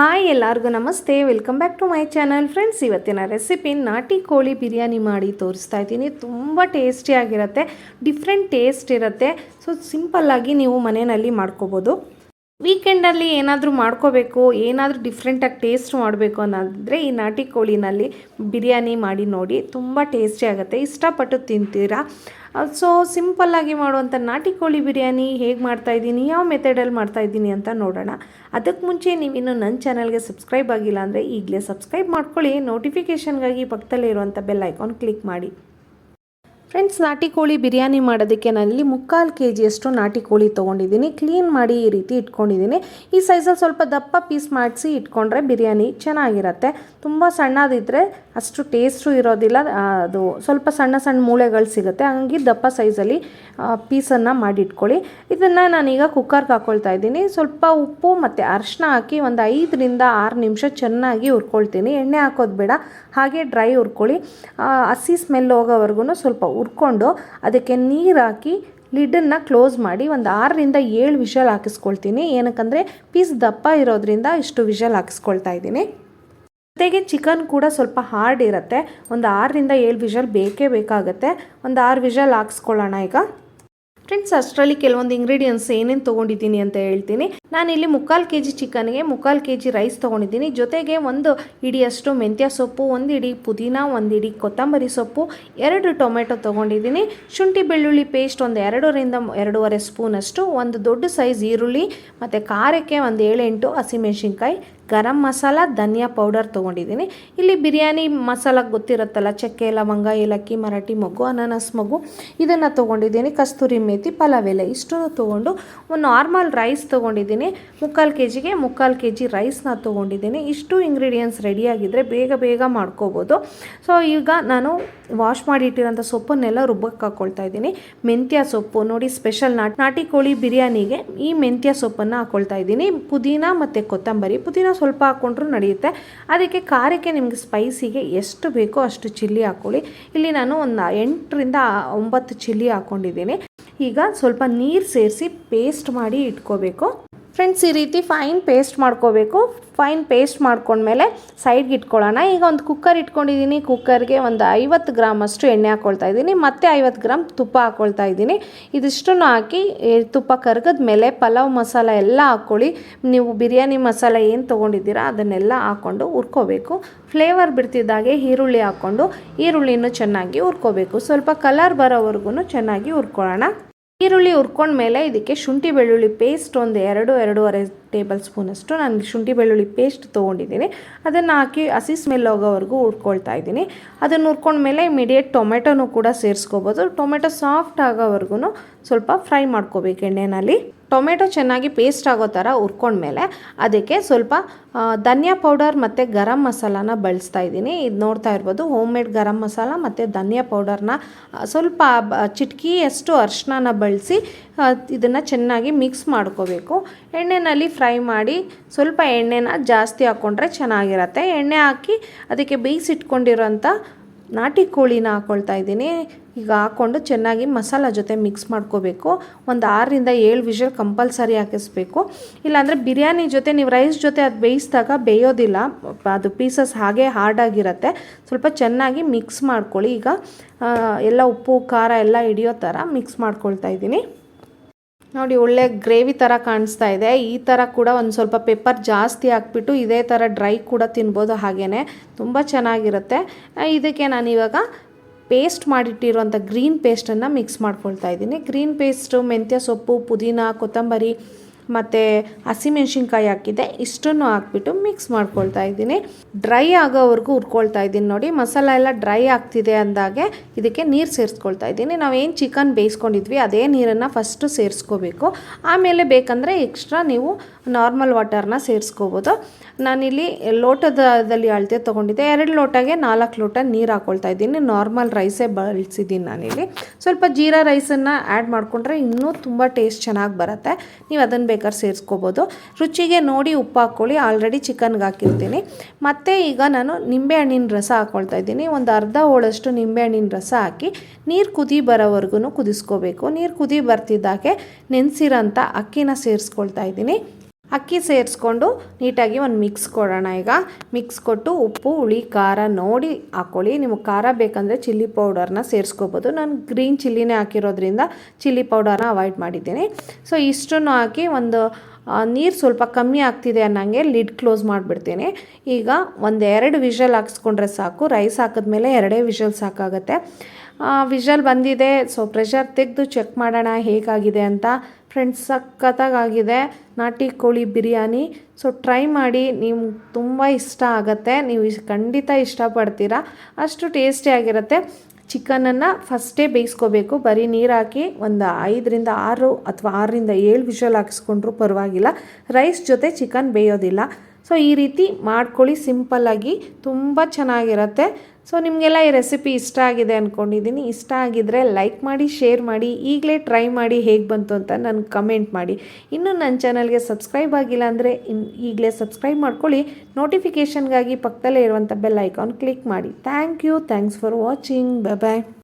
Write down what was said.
Hi ಎಲ್ಲರಿಗೂ ನಮಸ್ತೆ. Welcome back to my channel friends ಇವತ್ತಿನ ರೆಸಿಪಿ ನಾಟಿ ಕೋಳಿ ಬಿರಿಯಾನಿ ಮಾಡಿ ತೋರಿಸ್ತಾ ಇದ್ದೀನಿ. ತುಂಬ ಟೇಸ್ಟಿಯಾಗಿರುತ್ತೆ ಡಿಫ್ರೆಂಟ್ ಟೇಸ್ಟ್ ಇರುತ್ತೆ. ಸೊ ಸಿಂಪಲ್ಲಾಗಿ ನೀವು ಮನೆಯಲ್ಲಿ ಮಾಡ್ಕೋಬೋದು. ವೀಕೆಂಡಲ್ಲಿ ಏನಾದರೂ ಮಾಡ್ಕೋಬೇಕು, ಏನಾದರೂ ಡಿಫ್ರೆಂಟಾಗಿ ಟೇಸ್ಟ್ ಮಾಡಬೇಕು ಅನ್ನೋದಿದ್ರೆ ಈ ನಾಟಿ ಕೋಳಿನಲ್ಲಿ ಬಿರಿಯಾನಿ ಮಾಡಿ ನೋಡಿ, ತುಂಬ ಟೇಸ್ಟಿ ಆಗುತ್ತೆ. ಇಷ್ಟಪಟ್ಟು ತಿಂತೀರಾ? ಸೊ ಸಿಂಪಲ್ಲಾಗಿ ಮಾಡುವಂಥ ನಾಟಿ ಕೋಳಿ ಬಿರಿಯಾನಿ ಹೇಗೆ ಮಾಡ್ತಾಯಿದ್ದೀನಿ ಯಾವ ಮೆಥಡಲ್ಲಿ ಮಾಡ್ತಾಯಿದ್ದೀನಿ ಅಂತ ನೋಡೋಣ. ಅದಕ್ಕೆ ಮುಂಚೆ ನೀವಿನ್ನು ನನ್ನ ಚಾನಲ್ಗೆ ಸಬ್ಸ್ಕ್ರೈಬ್ ಆಗಿಲ್ಲ ಅಂದರೆ ಈಗಲೇ ಸಬ್ಸ್ಕ್ರೈಬ್ ಮಾಡ್ಕೊಳ್ಳಿ. ನೋಟಿಫಿಕೇಷನ್ಗಾಗಿ ಪಕ್ಕದಲ್ಲಿರುವಂಥ ಬೆಲ್ ಐಕಾನ್ ಕ್ಲಿಕ್ ಮಾಡಿ. ಫ್ರೆಂಡ್ಸ್ ನಾಟಿ ಕೋಳಿ ಬಿರಿಯಾನಿ ಮಾಡೋದಕ್ಕೆ ನಾನಿಲ್ಲಿ ಮುಕ್ಕಾಲು ಕೆ ಜಿಯಷ್ಟು ನಾಟಿ ಕೋಳಿ ತೊಗೊಂಡಿದ್ದೀನಿ. ಕ್ಲೀನ್ ಮಾಡಿ ಈ ರೀತಿ ಇಟ್ಕೊಂಡಿದ್ದೀನಿ. ಈ ಸೈಜಲ್ಲಿ ಸ್ವಲ್ಪ ದಪ್ಪ ಪೀಸ್ ಮಾಡಿಸಿ ಇಟ್ಕೊಂಡ್ರೆ ಬಿರಿಯಾನಿ ಚೆನ್ನಾಗಿರುತ್ತೆ. ತುಂಬ ಸಣ್ಣದಿದ್ದರೆ ಅಷ್ಟು ಟೇಸ್ಟು ಇರೋದಿಲ್ಲ. ಅದು ಸ್ವಲ್ಪ ಸಣ್ಣ ಸಣ್ಣ ಮೂಳೆಗಳು ಸಿಗುತ್ತೆ. ಹಂಗೆ ದಪ್ಪ ಸೈಜಲ್ಲಿ ಪೀಸನ್ನು ಮಾಡಿಟ್ಕೊಳ್ಳಿ. ಇದನ್ನು ನಾನೀಗ ಕುಕ್ಕರ್ಗೆ ಹಾಕ್ಕೊಳ್ತಾ ಇದ್ದೀನಿ. ಸ್ವಲ್ಪ ಉಪ್ಪು ಮತ್ತು ಅರಿಶಿನ ಹಾಕಿ ಒಂದು ಐದರಿಂದ ಆರು ನಿಮಿಷ ಚೆನ್ನಾಗಿ ಹುರ್ಕೊಳ್ತೀನಿ. ಎಣ್ಣೆ ಹಾಕೋದು ಬೇಡ. ಹಾಗೆ ಡ್ರೈ ಹುರ್ಕೊಳ್ಳಿ. ಹಸಿ ಸ್ಮೆಲ್ ಹೋಗೋವರೆಗೂ ಸ್ವಲ್ಪ ಹುರ್ಕೊಂಡು ಅದಕ್ಕೆ ನೀರು ಹಾಕಿ ಲಿಡನ್ನು ಕ್ಲೋಸ್ ಮಾಡಿ ಒಂದು ಆರರಿಂದ ಏಳು ವಿಷಲ್ ಹಾಕಿಸ್ಕೊಳ್ತೀನಿ. ಏನಕ್ಕಂದರೆ ಪೀಸ್ ದಪ್ಪ ಇರೋದ್ರಿಂದ ಇಷ್ಟು ವಿಷಲ್ ಹಾಕಿಸ್ಕೊಳ್ತಾ ಇದ್ದೀನಿ. ಜೊತೆಗೆ ಚಿಕನ್ ಕೂಡ ಸ್ವಲ್ಪ ಹಾರ್ಡ್ ಇರುತ್ತೆ. ಒಂದು ಆರರಿಂದ ಏಳು ವಿಷಲ್ ಬೇಕೇ ಬೇಕಾಗುತ್ತೆ. ಒಂದು ಆರು ವಿಷಲ್ ಹಾಕ್ಸ್ಕೊಳ್ಳೋಣ ಈಗ. ಫ್ರೆಂಡ್ಸ್ ಅಷ್ಟರಲ್ಲಿ ಕೆಲವೊಂದು ಇಂಗ್ರೀಡಿಯೆಂಟ್ಸ್ ಏನೇನು ತೊಗೊಂಡಿದ್ದೀನಿ ಅಂತ ಹೇಳ್ತೀನಿ. ನಾನಿಲ್ಲಿ ಮುಕ್ಕಾಲು ಕೆ ಜಿ ಚಿಕನ್ಗೆ ಮುಕ್ಕಾಲು ಕೆ ಜಿ ರೈಸ್ ತೊಗೊಂಡಿದ್ದೀನಿ. ಜೊತೆಗೆ ಒಂದು ಇಡಿಯಷ್ಟು ಮೆಂತ್ಯ ಸೊಪ್ಪು, ಒಂದು ಇಡೀ ಪುದೀನ, ಒಂದು ಇಡೀ ಕೊತ್ತಂಬರಿ ಸೊಪ್ಪು, ಎರಡು ಟೊಮೆಟೊ ತೊಗೊಂಡಿದ್ದೀನಿ. ಶುಂಠಿ ಬೆಳ್ಳುಳ್ಳಿ ಪೇಸ್ಟ್ ಒಂದು ಎರಡರಿಂದ ಎರಡೂವರೆ ಸ್ಪೂನಷ್ಟು, ಒಂದು ದೊಡ್ಡ ಸೈಜ್ ಈರುಳ್ಳಿ, ಮತ್ತು ಖಾರಕ್ಕೆ ಒಂದು ಏಳೆಂಟು ಹಸಿಮೆಣ್ಸಿನ್ಕಾಯಿ ಗರಂ ಮಸಾಲ, ಧನಿಯಾ ಪೌಡರ್ ತೊಗೊಂಡಿದ್ದೀನಿ. ಇಲ್ಲಿ ಬಿರಿಯಾನಿ ಮಸಾಲ ಗೊತ್ತಿರುತ್ತಲ್ಲ, ಚಕ್ಕೆ, ಲವಂಗ, ಏಲಕ್ಕಿ, ಮರಾಠಿ ಮಗು ಅನಾನಸ್ ಮಗು ಇದನ್ನು ತೊಗೊಂಡಿದ್ದೀನಿ. ಕಸ್ತೂರಿ ಮೇಥಿ ಪಲಾವ್ ಎಲೆ, ಇಷ್ಟನ್ನು ತೊಗೊಂಡು ಒಂದು ನಾರ್ಮಲ್ ರೈಸ್ ತೊಗೊಂಡಿದ್ದೀನಿ. ಮುಕ್ಕಾಲು ಕೆ ಜಿಗೆ ಮುಕ್ಕಾಲು ಕೆ ಜಿ ರೈಸ್ನ ತೊಗೊಂಡಿದ್ದೀನಿ. ಇಷ್ಟು ಇಂಗ್ರೀಡಿಯೆಂಟ್ಸ್ ರೆಡಿಯಾಗಿದ್ದರೆ ಬೇಗ ಬೇಗ ಮಾಡ್ಕೋಬೋದು. ಸೊ ಈಗ ನಾನು ವಾಶ್ ಮಾಡಿ ಇಟ್ಟಿರೋಂಥ ಸೊಪ್ಪನ್ನೆಲ್ಲ ರುಬ್ಬಕ್ಕೆ ಹಾಕ್ಕೊಳ್ತಾ ಇದ್ದೀನಿ. ಮೆಂತ್ಯ ಸೊಪ್ಪು, ನೋಡಿ ಸ್ಪೆಷಲ್ ನಾಟಿ ನಾಟಿ ಕೋಳಿ ಬಿರಿಯಾನಿಗೆ ಈ ಮೆಂತ್ಯ ಸೊಪ್ಪನ್ನು ಹಾಕ್ಕೊಳ್ತಾ ಇದ್ದೀನಿ. ಪುದೀನ ಮತ್ತು ಕೊತ್ತಂಬರಿ. ಪುದೀನ ಸ್ವಲ್ಪ ಹಾಕ್ಕೊಂಡ್ರೂ ನಡೆಯುತ್ತೆ. ಅದಕ್ಕೆ ಖಾರಕ್ಕೆ ನಿಮಗೆ ಸ್ಪೈಸಿಗೆ ಎಷ್ಟು ಬೇಕೋ ಅಷ್ಟು ಚಿಲ್ಲಿ ಹಾಕ್ಕೊಳ್ಳಿ ಇಲ್ಲಿ ನಾನು ಒಂದು ಎಂಟರಿಂದ ಒಂಬತ್ತು ಚಿಲ್ಲಿ ಹಾಕ್ಕೊಂಡಿದ್ದೀನಿ ಈಗ ಸ್ವಲ್ಪ ನೀರು ಸೇರಿಸಿ ಪೇಸ್ಟ್ ಮಾಡಿ ಇಟ್ಕೋಬೇಕು. ಫ್ರೆಂಡ್ಸ್, ಈ ರೀತಿ ಫೈನ್ ಪೇಸ್ಟ್ ಮಾಡ್ಕೋಬೇಕು. ಫೈನ್ ಪೇಸ್ಟ್ ಮಾಡ್ಕೊಂಡ್ಮೇಲೆ ಸೈಡ್ಗೆ ಇಟ್ಕೊಳ್ಳೋಣ. ಈಗ ಒಂದು ಕುಕ್ಕರ್ ಇಟ್ಕೊಂಡಿದ್ದೀನಿ. ಕುಕ್ಕರ್ಗೆ ಒಂದು ಐವತ್ತು ಗ್ರಾಮ್ ಅಷ್ಟು ಎಣ್ಣೆ ಹಾಕ್ಕೊಳ್ತಾ ಇದ್ದೀನಿ. ಮತ್ತೆ ಐವತ್ತು ಗ್ರಾಮ್ ತುಪ್ಪ ಹಾಕ್ಕೊಳ್ತಾ ಇದ್ದೀನಿ. ಇದಿಷ್ಟನ್ನು ಹಾಕಿ ತುಪ್ಪ ಕರಗದ ಮೇಲೆ ಪಲಾವ್ ಮಸಾಲ ಎಲ್ಲ ಹಾಕ್ಕೊಳ್ಳಿ. ನೀವು ಬಿರಿಯಾನಿ ಮಸಾಲ ಏನು ತೊಗೊಂಡಿದ್ದೀರಾ ಅದನ್ನೆಲ್ಲ ಹಾಕ್ಕೊಂಡು ಹುರ್ಕೋಬೇಕು. ಫ್ಲೇವರ್ ಬಿಡ್ತಿದ್ದಾಗೆ ಈರುಳ್ಳಿ ಹಾಕ್ಕೊಂಡು, ಈರುಳ್ಳಿನೂ ಚೆನ್ನಾಗಿ ಹುರ್ಕೋಬೇಕು. ಸ್ವಲ್ಪ ಕಲರ್ ಬರೋವರೆಗೂ ಚೆನ್ನಾಗಿ ಹುರ್ಕೊಳ್ಳೋಣ. ಈರುಳ್ಳಿ ಹುರ್ಕೊಂಡ್ಮೇಲೆ ಇದಕ್ಕೆ ಶುಂಠಿ ಬೆಳ್ಳುಳ್ಳಿ ಪೇಸ್ಟ್ ಒಂದು ಎರಡು, ಎರಡೂವರೆ ಟೇಬಲ್ ಸ್ಪೂನಷ್ಟು ನಾನು ಶುಂಠಿ ಬೆಳ್ಳುಳ್ಳಿ ಪೇಸ್ಟ್ ತೊಗೊಂಡಿದ್ದೀನಿ. ಅದನ್ನು ಹಾಕಿ ಹಸಿ ಸ್ಮೆಲ್ ಹೋಗೋವರೆಗೂ ಹುರ್ಕೊಳ್ತಾ ಇದ್ದೀನಿ. ಅದನ್ನು ಹುರ್ಕೊಂಡ್ಮೇಲೆ ಇಮಿಡಿಯೇಟ್ ಟೊಮೆಟೊನೂ ಕೂಡ ಸೇರಿಸ್ಕೋಬೋದು. ಟೊಮೆಟೊ ಸಾಫ್ಟ್ ಆಗೋವರೆಗೂ ಸ್ವಲ್ಪ ಫ್ರೈ ಮಾಡ್ಕೋಬೇಕು ಎಣ್ಣೆನಲ್ಲಿ. ಟೊಮೆಟೊ ಚೆನ್ನಾಗಿ ಪೇಸ್ಟ್ ಆಗೋ ಥರ ಹುರ್ಕೊಂಡ್ಮೇಲೆ ಅದಕ್ಕೆ ಸ್ವಲ್ಪ ಧನಿಯಾ ಪೌಡರ್ ಮತ್ತು ಗರಂ ಮಸಾಲಾನ ಬಳಸ್ತಾ ಇದ್ದೀನಿ. ಇದು ನೋಡ್ತಾ ಇರ್ಬೋದು ಹೋಮ್ ಮೇಡ್ ಗರಂ ಮಸಾಲ ಮತ್ತು ಧನಿಯಾ ಪೌಡರ್ನ ಸ್ವಲ್ಪ ಚಿಟ್ಕಿಯಷ್ಟು ಅರಿಶಿನ ಬಳಸಿ ಇದನ್ನು ಚೆನ್ನಾಗಿ ಮಿಕ್ಸ್ ಮಾಡ್ಕೋಬೇಕು. ಎಣ್ಣೆಯಲ್ಲಿ ಫ್ರೈ ಮಾಡಿ ಸ್ವಲ್ಪ ಎಣ್ಣೆನ ಜಾಸ್ತಿ ಹಾಕ್ಕೊಂಡ್ರೆ ಚೆನ್ನಾಗಿರುತ್ತೆ. ಎಣ್ಣೆ ಹಾಕಿ ಅದಕ್ಕೆ ಬೇಯಿಸಿಟ್ಕೊಂಡಿರೋಂಥ ನಾಟಿ ಕೋಳಿನ ಹಾಕ್ಕೊಳ್ತಾ ಇದ್ದೀನಿ. ಈಗ ಹಾಕ್ಕೊಂಡು ಚೆನ್ನಾಗಿ ಮಸಾಲ ಜೊತೆ ಮಿಕ್ಸ್ ಮಾಡ್ಕೋಬೇಕು. ಒಂದು ಆರರಿಂದ ಏಳು ವಿಷಲ್ ಕಂಪಲ್ಸರಿ ಹಾಕಿಸ್ಬೇಕು. ಇಲ್ಲಾಂದರೆ ಬಿರಿಯಾನಿ ಜೊತೆ, ನೀವು ರೈಸ್ ಜೊತೆ ಅದು ಬೇಯಿಸಿದಾಗ ಬೇಯೋದಿಲ್ಲ. ಅದು ಪೀಸಸ್ ಹಾಗೆ ಹಾರ್ಡಾಗಿರುತ್ತೆ ಸ್ವಲ್ಪ ಚೆನ್ನಾಗಿ ಮಿಕ್ಸ್ ಮಾಡ್ಕೊಳ್ಳಿ. ಈಗ ಎಲ್ಲ ಉಪ್ಪು, ಖಾರ ಎಲ್ಲ ಹಿಡಿಯೋ ಥರ ಮಿಕ್ಸ್ ಮಾಡ್ಕೊಳ್ತಾ ಇದ್ದೀನಿ. ನೋಡಿ, ಒಳ್ಳೆ ಗ್ರೇವಿ ಥರ ಕಾಣಿಸ್ತಾ ಇದೆ. ಈ ಥರ ಕೂಡ ಒಂದು ಸ್ವಲ್ಪ ಪೆಪ್ಪರ್ ಜಾಸ್ತಿ ಹಾಕ್ಬಿಟ್ಟು ಇದೇ ಥರ ಡ್ರೈ ಕೂಡ ತಿನ್ಬೋದು ಹಾಗೇ ತುಂಬ ಚೆನ್ನಾಗಿರುತ್ತೆ. ಇದಕ್ಕೆ ಇದಕ್ಕೆ ನಾನಿವಾಗ ಪೇಸ್ಟ್ ಮಾಡಿಟ್ಟಿರುವಂಥ ಗ್ರೀನ್ ಪೇಸ್ಟನ್ನು ಮಿಕ್ಸ್ ಮಾಡ್ಕೊಳ್ತಾ ಇದ್ದೀನಿ. ಗ್ರೀನ್ ಪೇಸ್ಟು ಮೆಂತ್ಯ ಸೊಪ್ಪು, ಪುದೀನ, ಕೊತ್ತಂಬರಿ ಮತ್ತು ಹಸಿಮೆಣ್ಸಿನ್ಕಾಯಿ ಹಾಕಿದ್ದೆ, ಇಷ್ಟನ್ನು ಹಾಕ್ಬಿಟ್ಟು ಮಿಕ್ಸ್ ಮಾಡ್ಕೊಳ್ತಾ ಇದ್ದೀನಿ. ಡ್ರೈ ಆಗೋವರೆಗೂ ಹುರ್ಕೊಳ್ತಾ ಇದ್ದೀನಿ ನೋಡಿ. ಮಸಾಲ ಎಲ್ಲ ಡ್ರೈ ಆಗ್ತಿದೆ ಅಂದಾಗೆ ಇದಕ್ಕೆ ನೀರು ಸೇರಿಸ್ಕೊಳ್ತಾ ಇದ್ದೀನಿ. ನಾವೇನು ಚಿಕನ್ ಬೇಯಿಸ್ಕೊಂಡಿದ್ವಿ, ಅದೇ ನೀರನ್ನು ಫಸ್ಟು ಸೇರಿಸ್ಕೋಬೇಕು. ಆಮೇಲೆ ಬೇಕಂದರೆ ಎಕ್ಸ್ಟ್ರಾ ನೀವು ನಾರ್ಮಲ್ ವಾಟರ್ನ ಸೇರಿಸ್ಕೋಬೋದು. ನಾನಿಲ್ಲಿ ಲೋಟದಲ್ಲಿ ಅಳತೆ ತೊಗೊಂಡಿದ್ದೆ. ಎರಡು ಲೋಟಗೆ ನಾಲ್ಕು ಲೋಟ ನೀರು ಹಾಕ್ಕೊಳ್ತಾ ಇದ್ದೀನಿ. ನಾರ್ಮಲ್ ರೈಸೇ ಬಳಸಿದ್ದೀನಿ ನಾನಿಲ್ಲಿ. ಸ್ವಲ್ಪ ಜೀರಾ ರೈಸನ್ನು ಆ್ಯಡ್ ಮಾಡಿಕೊಂಡ್ರೆ ಇನ್ನೂ ತುಂಬ ಟೇಸ್ಟ್ ಚೆನ್ನಾಗಿ ಬರುತ್ತೆ. ನೀವು ಅದನ್ನು ಬೇಕಾದ್ರೆ ಸೇರಿಸ್ಕೋಬೋದು. ರುಚಿಗೆ ನೋಡಿ ಉಪ್ಪು ಹಾಕ್ಕೊಳ್ಳಿ. ಆಲ್ರೆಡಿ ಚಿಕನ್ಗೆ ಹಾಕಿರ್ತೀನಿ. ಮತ್ತು ಈಗ ನಾನು ನಿಂಬೆಹಣ್ಣಿನ ರಸ ಹಾಕ್ಕೊಳ್ತಾ ಇದ್ದೀನಿ. ಒಂದು ಅರ್ಧ ಹೋಳಷ್ಟು ನಿಂಬೆಹಣ್ಣಿನ ರಸ ಹಾಕಿ ನೀರು ಕುದಿ ಬರೋವರೆಗೂ ಕುದಿಸ್ಕೋಬೇಕು. ನೀರು ಕುದಿ ಬರ್ತಿದ್ದಾಗೆ ನೆನೆಸಿರೋಂಥ ಅಕ್ಕಿನ ಸೇರಿಸ್ಕೊಳ್ತಾ ಇದ್ದೀನಿ. ಅಕ್ಕಿ ಸೇರಿಸ್ಕೊಂಡು ನೀಟಾಗಿ ಒಂದು ಮಿಕ್ಸ್ ಕೊಡೋಣ ಈಗ. ಮಿಕ್ಸ್ ಕೊಟ್ಟು ಉಪ್ಪು, ಹುಳಿ, ಖಾರ ನೋಡಿ ಹಾಕ್ಕೊಳ್ಳಿ ನಿಮಗೆ ಖಾರ ಬೇಕಂದರೆ ಚಿಲ್ಲಿ ಪೌಡರ್ನ ಸೇರಿಸ್ಕೋಬೋದು. ನಾನು ಗ್ರೀನ್ ಚಿಲ್ಲಿನೇ ಹಾಕಿರೋದ್ರಿಂದ ಚಿಲ್ಲಿ ಪೌಡರ್ನ ಅವಾಯ್ಡ್ ಮಾಡಿದ್ದೀನಿ. ಸೊ ಇಷ್ಟನ್ನು ಹಾಕಿ ಒಂದು ನೀರು ಸ್ವಲ್ಪ ಕಮ್ಮಿ ಆಗ್ತಿದೆ ಅನ್ನಂಗೆ ಲಿಡ್ ಕ್ಲೋಸ್ ಮಾಡಿಬಿಡ್ತೀನಿ. ಈಗ ಒಂದು ಎರಡು ವಿಷಲ್ ಹಾಕ್ಸ್ಕೊಂಡ್ರೆ ಸಾಕು. ರೈಸ್ ಹಾಕಿದ್ಮೇಲೆ ಎರಡೇ ವಿಷಲ್ ಸಾಕಾಗುತ್ತೆ. ವಿಷಲ್ ಬಂದಿದೆ. ಸೊ ಪ್ರೆಷರ್ ತೆಗೆದು ಚೆಕ್ ಮಾಡೋಣ ಹೇಗಾಗಿದೆ ಅಂತ. ಫ್ರೆಂಡ್ಸ್ ಸಖತ್ತಾಗಿದೆ ನಾಟಿ ಕೋಳಿ ಬಿರಿಯಾನಿ. ಸೊ ಟ್ರೈ ಮಾಡಿ. ನಿಮ್ಗೆ ತುಂಬ ಇಷ್ಟ ಆಗುತ್ತೆ. ನೀವು ಖಂಡಿತ ಇಷ್ಟಪಡ್ತೀರಾ. ಅಷ್ಟು ಟೇಸ್ಟಿಯಾಗಿರುತ್ತೆ ಚಿಕನನ್ನು ಫಸ್ಟೇ ಬೇಯಿಸ್ಕೋಬೇಕು. ಬರೀ ನೀರು ಹಾಕಿ ಒಂದು ಐದರಿಂದ ಆರು ಅಥವಾ ಆರರಿಂದ ಏಳು ವಿಷಲ್ ಹಾಕಿಸ್ಕೊಂಡ್ರೂ ಪರವಾಗಿಲ್ಲ. ರೈಸ್ ಜೊತೆ ಚಿಕನ್ ಬೇಯೋದಿಲ್ಲ. ಸೊ ಈ ರೀತಿ ಮಾಡ್ಕೊಳ್ಳಿ ಸಿಂಪಲ್ಲಾಗಿ ತುಂಬ ಚೆನ್ನಾಗಿರುತ್ತೆ. ಸೊ ನಿಮಗೆಲ್ಲ ಈ ರೆಸಿಪಿ ಇಷ್ಟ ಆಗಿದೆ ಅಂದ್ಕೊಂಡಿದ್ದೀನಿ ಇಷ್ಟ ಆಗಿದ್ದರೆ ಲೈಕ್ ಮಾಡಿ, ಶೇರ್ ಮಾಡಿ, ಈಗಲೇ ಟ್ರೈ ಮಾಡಿ ಹೇಗೆ ಬಂತು ಅಂತ ನನಗೆ ಕಮೆಂಟ್ ಮಾಡಿ. ಇನ್ನೂ ನನ್ನ ಚಾನಲ್ಗೆ ಸಬ್ಸ್ಕ್ರೈಬ್ ಆಗಿಲ್ಲ ಅಂದರೆ ಇನ್ ಈಗಲೇ ಸಬ್ಸ್ಕ್ರೈಬ್ ಮಾಡ್ಕೊಳ್ಳಿ. ನೋಟಿಫಿಕೇಷನ್ಗಾಗಿ ಪಕ್ಕದಲ್ಲೇ ಇರುವಂಥ ಬೆಲ್ ಐಕಾನ್ ಕ್ಲಿಕ್ ಮಾಡಿ. Thank you, thanks for watching. Bye